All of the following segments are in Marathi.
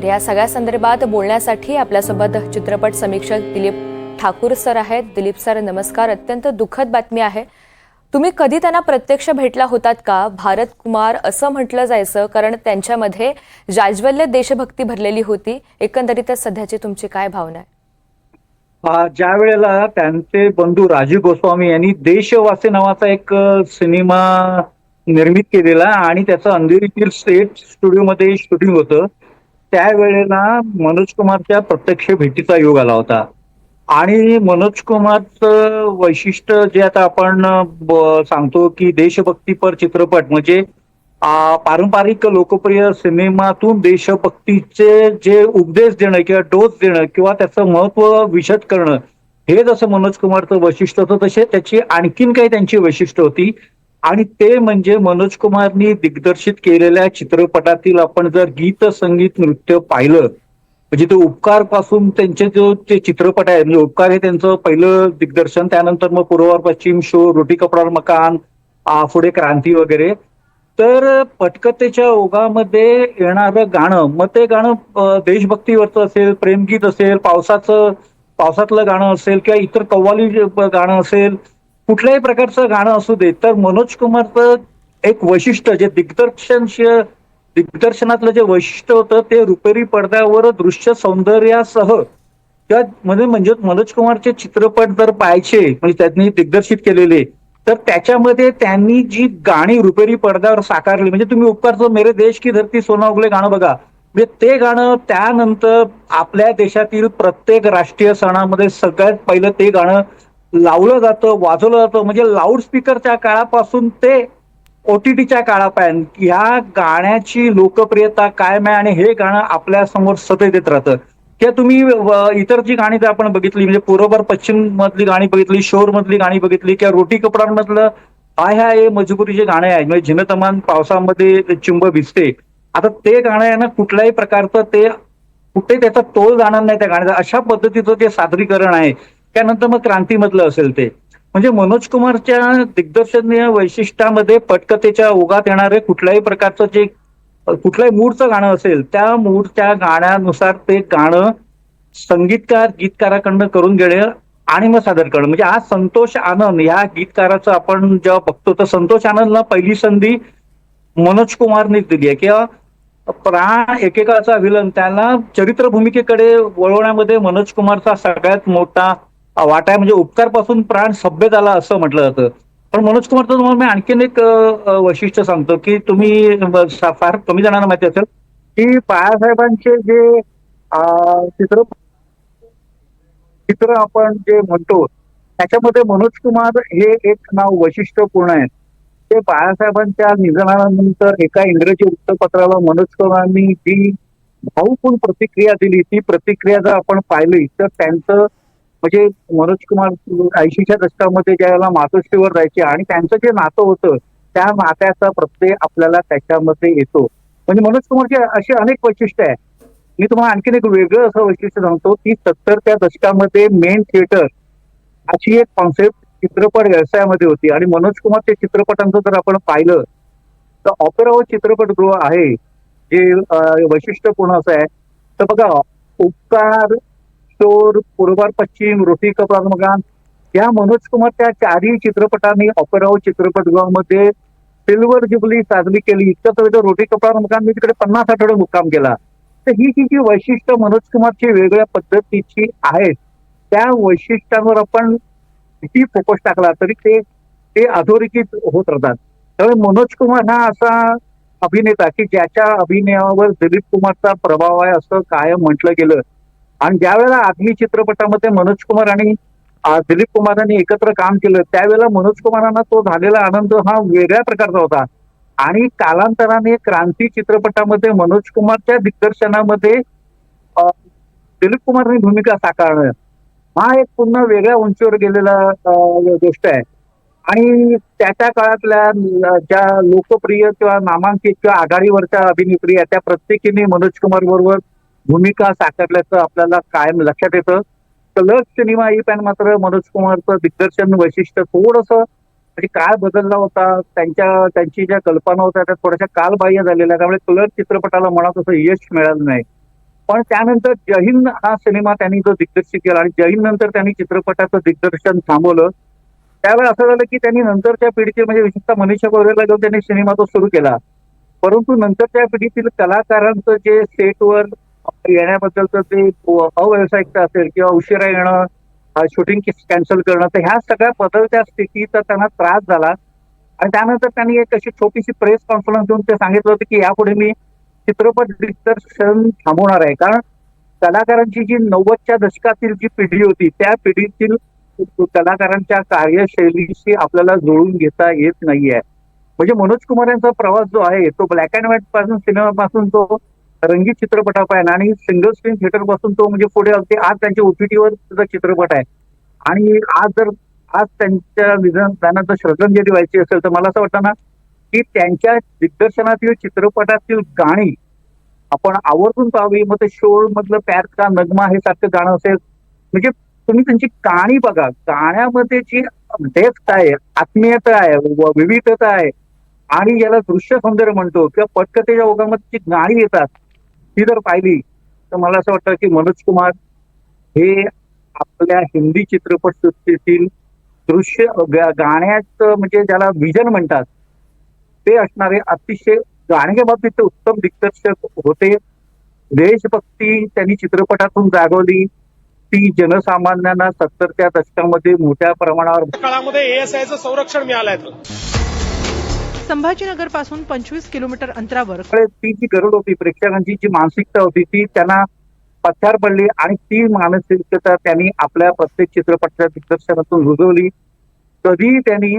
तर या सगळ्या संदर्भात बोलण्यासाठी आपल्यासोबत चित्रपट समीक्षक दिलीप ठाकूर सर आहेत. दिलीप सर नमस्कार. अत्यंत दुःखद बातमी आहे. तुम्ही कधी त्यांना प्रत्यक्ष भेटला होतात का? भारत कुमार असं म्हटलं जायचं कारण त्यांच्यामध्ये जाज्वल्य देशभक्ती भरलेली होती. एकंदरीतच सध्याची तुमची काय भावना आहे? ज्या वेळेला त्यांचे बंधू राजीव गोस्वामी यांनी देशवासी नावाचा एक सिनेमा निर्मित केलेला आणि त्याचं अंधेरीतील स्टेट स्टुडिओमध्ये शूटिंग होतं त्यावेळेला मनोज कुमारच्या प्रत्यक्ष भेटीचा योग आला होता. आणि मनोज कुमारचं वैशिष्ट्य जे आता आपण सांगतो की देशभक्तीपर चित्रपट म्हणजे पारंपरिक लोकप्रिय सिनेमातून देशभक्तीचे जे उपदेश देणं किंवा डोस देणं किंवा त्याचं महत्त्व विशद करणं हे जसं मनोज कुमारचं वैशिष्ट्य होतं तसे त्याची आणखीन काही त्यांची वैशिष्ट्य होती. आणि ते म्हणजे मनोज कुमारनी दिग्दर्शित केलेल्या चित्रपटातील आपण जर गीत संगीत नृत्य पाहिलं म्हणजे ते उपकारपासून त्यांचे जो ते चित्रपट आहे म्हणजे उपकार हे त्यांचं पहिलं दिग्दर्शन त्यानंतर मग पूर्वार पश्चिम शो रोटी कपडार मकान पुढे क्रांती वगैरे. तर पटकथेच्या ओघामध्ये येणारं गाणं मग ते गाणं देशभक्तीवरचं असेल प्रेमगीत असेल पावसाचं पावसातलं गाणं असेल किंवा इतर कव्वाली गाणं असेल कुठल्याही प्रकारचं गाणं असू दे तर मनोज कुमारचं एक वैशिष्ट्य जे दिग्दर्शन दिग्दर्शनातलं जे वैशिष्ट्य होतं ते रुपेरी पडद्यावर दृश्य सौंदर्यासह. त्या म्हणजे म्हणजे मनोज कुमारचे चित्रपट जर पाहायचे म्हणजे त्यांनी दिग्दर्शित केलेले तर त्याच्यामध्ये त्यांनी जी गाणी रुपेरी पडद्यावर साकारली म्हणजे तुम्ही उपकारचं मेरे देश की धरती सोना उगले गाणं बघा. म्हणजे ते गाणं त्यानंतर आपल्या देशातील प्रत्येक राष्ट्रीय सणामध्ये सगळ्यात पहिलं ते गाणं लावलं जातं वाजवलं जातं. म्हणजे लाऊडस्पीकरच्या काळापासून ते ओटीटीच्या काळापर्यंत ह्या गाण्याची लोकप्रियता कायम आहे आणि हे गाणं आपल्यासमोर सतत येत राहतं. किंवा तुम्ही इतर जी गाणी जर आपण बघितली म्हणजे पूर्वभर पश्चिम मधली गाणी बघितली शोर मधली गाणी बघितली किंवा रोटी कपडांमधलं हाय हाय हे मजबुरी जे गाणे आहे म्हणजे झिनतमान पावसामध्ये चिंब भिजते. आता ते गाणं आहे ना कुठल्याही प्रकारचं ते कुठे त्याचा तोल जाणार नाही त्या गाण्याचा. अशा पद्धतीचं ते सादरीकरण आहे त्यानंतर मग क्रांतीमधलं असेल ते. म्हणजे मनोज कुमारच्या दिग्दर्शनीय वैशिष्ट्यामध्ये पटकथेच्या ओघात येणारे कुठल्याही प्रकारचं जे कुठल्याही मूडचं गाणं असेल त्या मूडच्या गाण्यानुसार ते गाणं संगीतकार गीतकाराकडनं करून घेणे आणि मग सादर करणं. म्हणजे आज संतोष आनंद या गीतकाराचं आपण जेव्हा बघतो तर संतोष आनंदला पहिली संधी मनोज कुमारनेच दिली आहे. किंवा प्राण एकेकाचा विलन त्याला चरित्र भूमिकेकडे वळवण्यामध्ये मनोज कुमारचा सगळ्यात मोठा वाटाय आहे म्हणजे उपकारपासून प्राण सभ्य झाला असं म्हटलं जातं. पण मनोज कुमार तुम्हाला मी आणखीन एक वैशिष्ट्य सांगतो की तुम्ही फार कमी जणांना माहिती असेल की बाळासाहेबांचे जे चित्र चित्र आपण जे म्हणतो त्याच्यामध्ये मनोज कुमार हे एक नाव वैशिष्ट्यपूर्ण आहे. ते बाळासाहेबांच्या निधनानंतर एका इंग्रजी वृत्तपत्राला मनोज कुमारांनी जी भाऊपूर्ण प्रतिक्रिया दिली ती प्रतिक्रिया जर आपण पाहिली तर त्यांचं म्हणजे मनोज कुमार ऐंशीच्या दशकामध्ये ज्यावेळेला मातोश्रीवर जायचे आणि त्यांचं जे नातं होतं त्या नात्याचा प्रत्यय आपल्याला त्याच्यामध्ये येतो. म्हणजे मनोज कुमारचे असे अनेक वैशिष्ट्य आहे मी तुम्हाला आणखीन एक वेगळं असं वैशिष्ट्य सांगतो की सत्तरच्या दशकामध्ये मेन थिएटर अशी एक कॉन्सेप्ट चित्रपट व्यवसायामध्ये होती. आणि मनोज कुमारच्या चित्रपटांचं जर आपण पाहिलं तर ऑपेरा व चित्रपटगृह आहे. जे वैशिष्ट्यपूर्ण असं आहे. तर बघा उपकार किशोर पूर्वार पश्चिम रोटी कपडा मकान या मनोज कुमार त्या चारही चित्रपटांनी ऑपेराव चित्रपटगृहामध्ये सिल्वर जुबली साजरी केली. इतकं तर रोटी कपडा मकान मी तिकडे पन्नास आठवडे मुक्काम केला. तर ही जी जी वैशिष्ट्य मनोज कुमारची वेगळ्या पद्धतीची आहेत त्या वैशिष्ट्यांवर आपण किती फोकस टाकला तरी ते ते अधोरेखित होत राहतात. त्यामुळे मनोज कुमार हा असा अभिनेता की ज्याच्या अभिनयावर दिलीप कुमारचा प्रभाव आहे असं कायम म्हटलं गेलं. आणि ज्या वेळेला आदमी चित्रपटामध्ये मनोज कुमार आणि दिलीप कुमारांनी एकत्र काम केलं त्यावेळेला मनोज कुमारांना तो झालेला आनंद हा वेगळ्या प्रकारचा होता. आणि कालांतराने क्रांती चित्रपटामध्ये मनोज कुमारच्या दिग्दर्शनामध्ये दिलीप कुमारने भूमिका साकारणं. हा एक पुन्हा वेगळ्या उंचीवर गेलेला गोष्ट आहे. आणि त्या त्या काळातल्या ज्या लोकप्रिय किंवा नामांकित किंवा आघाडीवरच्या अभिनेत्री आहेत त्या प्रत्येकीने मनोज कुमार बरोबर भूमिका साकारल्याचं आपल्याला कायम लक्षात येतं. कलर्स सिनेमा ही पॅन मात्र मनोज कुमारचं दिग्दर्शन वैशिष्ट्य थोडस म्हणजे काळ बदलला होता. त्यांच्या त्यांची ज्या कल्पना होत्या त्या थोड्याशा कालबाह्य झालेल्या त्यामुळे कलर चित्रपटाला म्हणा तसं यश मिळालं नाही. पण त्यानंतर जहीन हा सिनेमा त्यांनी जो दिग्दर्शित केला आणि जहीन नंतर त्यांनी चित्रपटाचं दिग्दर्शन थांबवलं. त्यावेळेस असं झालं की त्यांनी नंतरच्या पिढीचे म्हणजे विशेषतः मनीषा कोरेला घेऊन त्यांनी सिनेमा तो सुरू केला. परंतु नंतरच्या पिढीतील कलाकारांचं जे सेटवर येण्याबद्दलचं ते अव्यवसायिकता असेल किंवा उशिरा येणं शूटिंग कॅन्सल करणं तर ह्या सगळ्या बदलत्या स्थितीचा त्यांना त्रास झाला. आणि त्यानंतर त्यांनी एक अशी छोटीशी प्रेस कॉन्फरन्स देऊन ते सांगितलं होतं की यापुढे मी चित्रपट दिग्दर्शन थांबवणार आहे. कारण कलाकारांची जी नव्वदच्या दशकातील जी पिढी होती त्या पिढीतील कलाकारांच्या कार्यशैलीशी आपल्याला जुळून घेता येत नाहीये. म्हणजे मनोज कुमार यांचा प्रवास जो आहे तो ब्लॅक अँड व्हाईटपासून सिनेमापासून तो रंगीत चित्रपटापर्यंत आणि सिंगल स्क्रीन थिएटरपासून तो म्हणजे पुढे अगदी आज त्यांच्या ओपीटीवर सुद्धा चित्रपट आहे. आणि आज जर आज त्यांच्या निधन त्यांना जर श्रद्धांजली व्हायची असेल तर मला असं वाटतं ना की त्यांच्या दिग्दर्शनातील चित्रपटातील गाणी आपण आवर्जून पाहावी. मग ते शोर मधलं प्यार का नगमा हे सारखं गाणं असेल. म्हणजे तुम्ही त्यांची गाणी बघा. गाण्यामध्ये जी डेप्थ आहे आत्मीयता आहे विविधता आहे आणि याला दृश्य सौंदर्य म्हणतो किंवा पटकथेच्या ओघामध्ये जी गाणी येतात ती जर पाहिली तर मला असं वाटतं की मनोज कुमार हे आपल्या हिंदी चित्रपट सृष्टीतील दृश्य गाण्याचं म्हणजे ज्याला विजन म्हणतात ते असणारे अतिशय गाण्याच्या बाबतीत ते उत्तम दिग्दर्शक होते. देशभक्ती त्यांनी चित्रपटातून जागवली. ती जनसामान्यांना सत्तरच्या दशकामध्ये मोठ्या प्रमाणावर काळामध्ये एएसआयचं संरक्षण मिळालंय. संभाजीनगरपासून पंचवीस किलोमीटर अंतरावर ती जी गरज होती प्रेक्षकांची जी मानसिकता होती ती त्यांना पथ्यार पडली आणि ती मानसिकता त्यांनी आपल्या प्रत्येक चित्रपटाच्या दिग्दर्शनातून रुजवली. कधी त्यांनी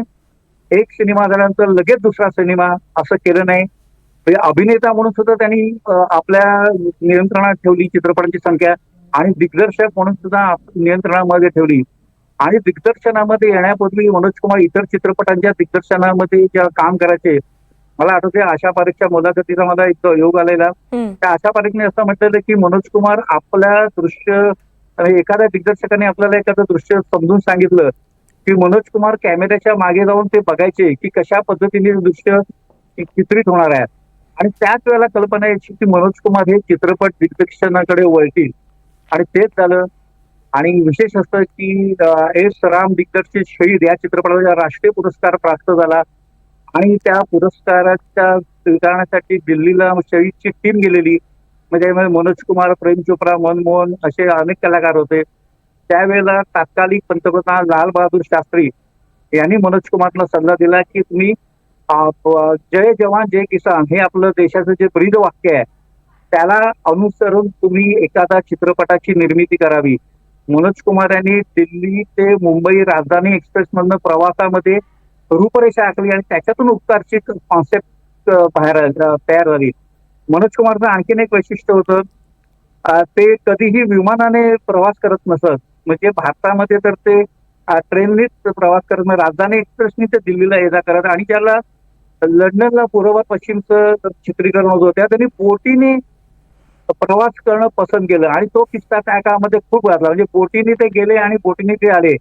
एक सिनेमा झाल्यानंतर लगेच दुसरा सिनेमा असं केलं नाही. म्हणजे अभिनेता म्हणून सुद्धा त्यांनी आपल्या नियंत्रणात ठेवली चित्रपटांची संख्या आणि दिग्दर्शक म्हणून सुद्धा नियंत्रणामध्ये ठेवली. आणि दिग्दर्शनामध्ये येण्यापूर्वी मनोज कुमार इतर चित्रपटांच्या दिग्दर्शनामध्ये ज्या काम करायचे मला आठवते आशा पारेखच्या मुलाखतीचा मला एक योग आलेला. त्या आशा पारेखने असं म्हटलेलं की मनोज कुमार आपल्या दृश्य एखाद्या दिग्दर्शकाने आपल्याला एखादं दृश्य समजून सांगितलं की मनोज कुमार कॅमेऱ्याच्या मागे जाऊन ते बघायचे की कशा पद्धतीने दृश्य चित्रित होणार आहे. आणि त्याच वेळेला कल्पना यायची की मनोज कुमार हे चित्रपट दिग्दर्शनाकडे वळतील. आणि तेच झालं. आणि विशेष असतं की एस राम दिग्दर्शित शहीद या चित्रपटाला राष्ट्रीय पुरस्कार प्राप्त झाला. आणि त्या पुरस्काराच्या स्वीकारण्यासाठी दिल्लीला शहीदची टीम गेलेली. म्हणजे मनोज कुमार प्रेम चोप्रा मनमोहन असे अनेक कलाकार होते. त्यावेळेला तात्कालिक पंतप्रधान लाल बहादूर शास्त्री यांनी मनोज कुमारला सल्ला दिला की तुम्ही जय जवान जय किसान हे आपलं देशाचं जे ब्रीद वाक्य आहे त्याला अनुसरून तुम्ही एखादा चित्रपटाची निर्मिती करावी. मनोज कुमार यांनी दिल्ली ते मुंबई राजधानी एक्सप्रेस मधनं प्रवासामध्ये रूपरेषा आखली आणि त्याच्यातून उपकारची कॉन्सेप्ट बाहेर तयार झाली. मनोज कुमारचं आणखीन एक वैशिष्ट्य होतं ते कधीही विमानाने प्रवास करत नसत. म्हणजे भारतामध्ये तर ते ट्रेननेच ट्रेननीच प्रवास करत नाही. राजधानी एक्सप्रेसनी ते दिल्लीला ये जा करत. आणि ज्याला लंडनला पूर्व पश्चिमचं चित्रीकरण होत होत्या त्या त्यांनी बोटीने प्रवास करणं पसंत केलं आणि तो किस्सा त्या काळामध्ये खूप घातला. म्हणजे बोटीने ते गेले आणि बोटीने ते आले.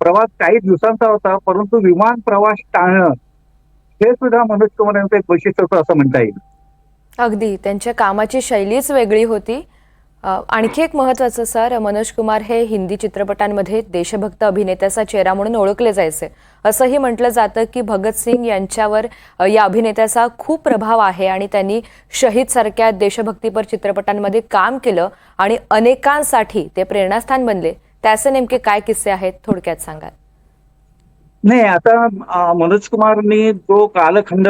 प्रवास काही दिवसांचा होता परंतु विमान प्रवास टाळणं हे सुद्धा मनोज कुमार यांचं एक वैशिष्ट्य होतं असं म्हणता येईल. अगदी. त्यांच्या कामाची शैलीच वेगळी होती. आणखी एक महत्त्वाचं सर मनोज कुमार हे हिंदी चित्रपटांमध्ये देशभक्त अभिनेत्याचा चेहरा म्हणून ओळखले जायचे. असंही म्हटलं जातं की भगतसिंग यांच्यावर या अभिनेत्याचा खूप प्रभाव आहे आणि त्यांनी शहीद सारख्या देशभक्तीपर चित्रपटांमध्ये काम केलं आणि अनेकांसाठी ते प्रेरणास्थान बनले. त्याचे नेमके काय किस्से आहेत थोडक्यात सांगाल. नाही आता मनोज कुमारनी जो कालखंड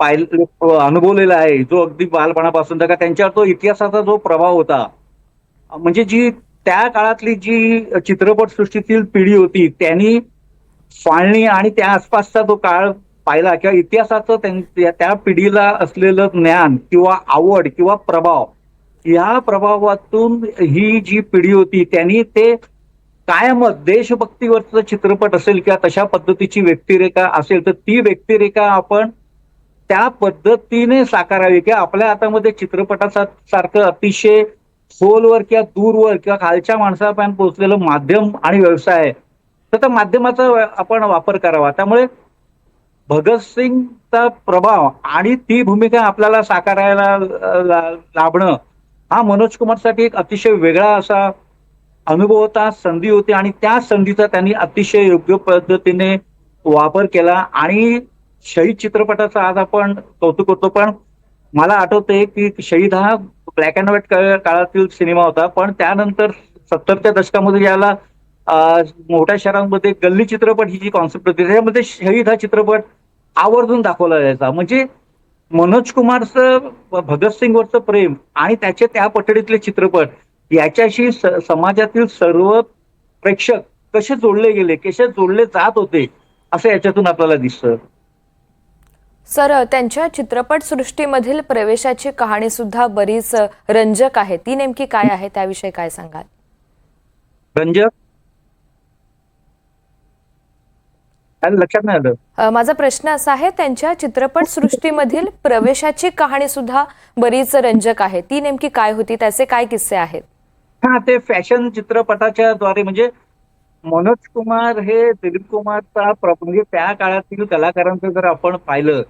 पाहिल अनुभवलेला आहे जो अगदी बालपणापासून तर त्यांच्यावर तो इतिहासाचा जो प्रभाव होता म्हणजे जी त्या काळातली जी चित्रपट सृष्टीतील पिढी होती त्यांनी फाळणी आणि त्या आसपासचा जो काळ पाहिला किंवा इतिहासाचं त्या पिढीला असलेलं ज्ञान किंवा आवड किंवा प्रभाव या प्रभावातून ही जी पिढी होती त्यांनी ते कायमच देशभक्तीवरचं चित्रपट असेल किंवा तशा पद्धतीची व्यक्तिरेखा असेल तर ती व्यक्तिरेखा आपण त्या पद्धतीने साकारावी किंवा आपल्या हातामध्ये चित्रपटासारखं अतिशय खोलवर किंवा दूरवर किंवा खालच्या माणसापर्यंत पोहोचलेलं माध्यम आणि व्यवसाय आहे तर त्या माध्यमाचा आपण वापर करावा. त्यामुळे भगतसिंगचा प्रभाव आणि ती भूमिका आपल्याला साकारायला लाभणं हा मनोज कुमारसाठी एक अतिशय वेगळा असा अनुभव होता संधी होती आणि त्या संधीचा त्यांनी अतिशय योग्य पद्धतीने वापर केला आणि शहीद चित्रपटाचा आज आपण कौतुक करतो. पण मला आठवते की शहीद हा ब्लॅक अँड व्हाईट काळातील सिनेमा होता. पण त्यानंतर सत्तरच्या दशकामध्ये याला मोठ्या शहरांमध्ये गल्ली चित्रपट ही जी कॉन्सेप्ट होती त्याच्यामध्ये शहीद हा चित्रपट आवर्जून दाखवला जायचा. म्हणजे मनोज कुमारचं भगतसिंगवरचं प्रेम आणि त्याचे त्या पठडीतले चित्रपट याच्याशी समाजातील सर्व प्रेक्षक कसे जोडले गेले कसे जोडले जात होते असं याच्यातून आपल्याला दिसतं. सर त्यांच्या चित्रपट सृष्टीमधील प्रवेशाची कहाणी सुद्धा बरीच रंजक आहे. ती नेमकी काय आहे? त्याविषयी काय सांगाल? रंजक? लक्षात नाही आलं. माझा प्रश्न असा आहे त्यांच्या चित्रपट सृष्टीमधील प्रवेशाची कहाणी सुद्धा बरीच रंजक आहे. ती नेमकी काय होती? त्याचे काय किस्से आहेत? हा ते फॅशन चित्रपटाच्या द्वारे म्हणजे मनोज कुमार हे दिलीप कुमारचा म्हणजे त्या काळातील कलाकारांचं जर आपण पाहिलं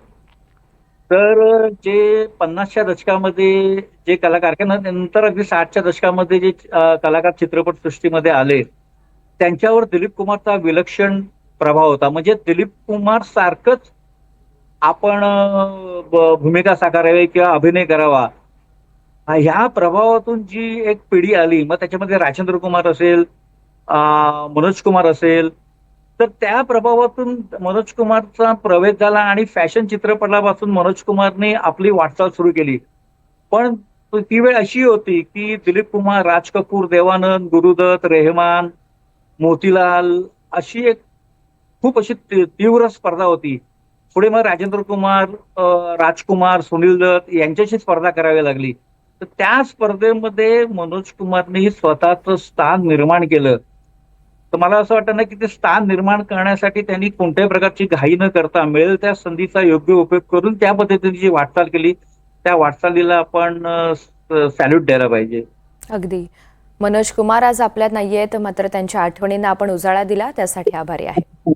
तर जे पन्नासच्या दशकामध्ये जे कलाकार नंतर अगदी साठच्या दशकामध्ये जे कलाकार चित्रपट सृष्टीमध्ये आले त्यांच्यावर दिलीप कुमारचा विलक्षण प्रभाव होता. म्हणजे दिलीप कुमार सारखंच आपण भूमिका साकारावी किंवा अभिनय करावा ह्या प्रभावातून जी एक पिढी आली मग त्याच्यामध्ये राजेंद्र कुमार असेल मनोज कुमार असेल तर त्या प्रभावातून मनोज कुमारचा प्रवेश झाला आणि फॅशन चित्रपटापासून मनोज कुमारने आपली वाटचाल सुरू केली. पण ती वेळ अशी होती की दिलीप कुमार राज कपूर देवानंद गुरुदत्त रेहमान मोतीलाल अशी एक खूप अशी तीव्र स्पर्धा होती. पुढे मग राजेंद्र कुमार राजकुमार सुनील दत्त यांच्याशी स्पर्धा करावी लागली. तर त्या स्पर्धेमध्ये मनोज कुमारने स्वतःच स्थान निर्माण केलं. तर मला असं वाटतं ना की ते स्थान निर्माण करण्यासाठी त्यांनी कोणत्याही प्रकारची घाई न करता मिळेल त्या संधीचा योग्य उपयोग करून त्या पद्धतीने जी वाटचाल केली त्या वाटचालीला आपण सॅल्यूट द्यायला पाहिजे. अगदी. मनोज कुमार आज आपल्यात नाहीयेत मात्र त्यांच्या आठवणींना आपण उजाळा दिला त्यासाठी आभारी आहे.